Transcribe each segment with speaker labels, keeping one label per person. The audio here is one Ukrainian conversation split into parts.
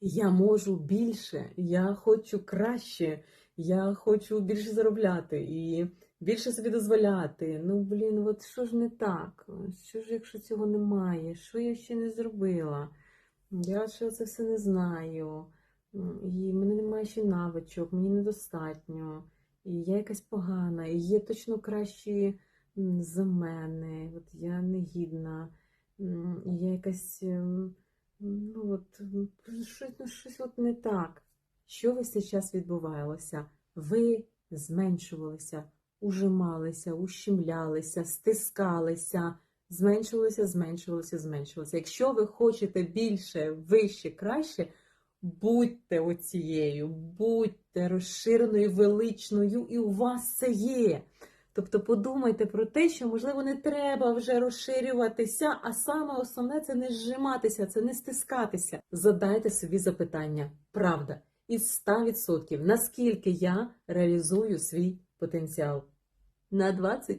Speaker 1: Я можу більше, я хочу краще, я хочу більше заробляти і більше собі дозволяти. Ну, блін, от що ж не так? Що ж, якщо цього немає? Що я ще не зробила? Я ще це все не знаю. І мене немає ще навичок, мені недостатньо. І я якась погана, і є точно кращі за мене. От я негідна, і я якась. Ну, от, щось, ну, щось от не так. Що цей час відбувалося? Ви зменшувалися, ужималися, ущемлялися, стискалися, зменшувалися, зменшувалися, зменшувалися. Якщо ви хочете більше, вище, краще, будьте оцією, будьте розширеною, величною, і у вас це є. Тобто подумайте про те, що, можливо, не треба вже розширюватися, а саме основне це не зжиматися, це не стискатися. Задайте собі запитання, правда, із 100%, наскільки я реалізую свій потенціал? На 20?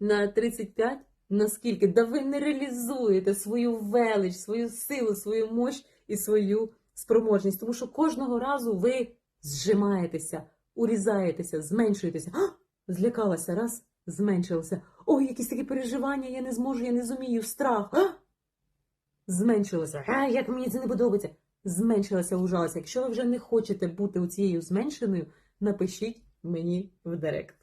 Speaker 1: На 35? Наскільки? Да ви не реалізуєте свою велич, свою силу, свою мощь і свою спроможність, тому що кожного разу ви зжимаєтеся, урізаєтеся, зменшуєтеся. Злякалася, раз, зменшилася. Ой, якісь такі переживання, я не зможу, я не зумію, страх. А! Зменшилося. А, як мені це не подобається. Зменшилася, ужалася. Якщо ви вже не хочете бути цією зменшеною, напишіть мені в директ.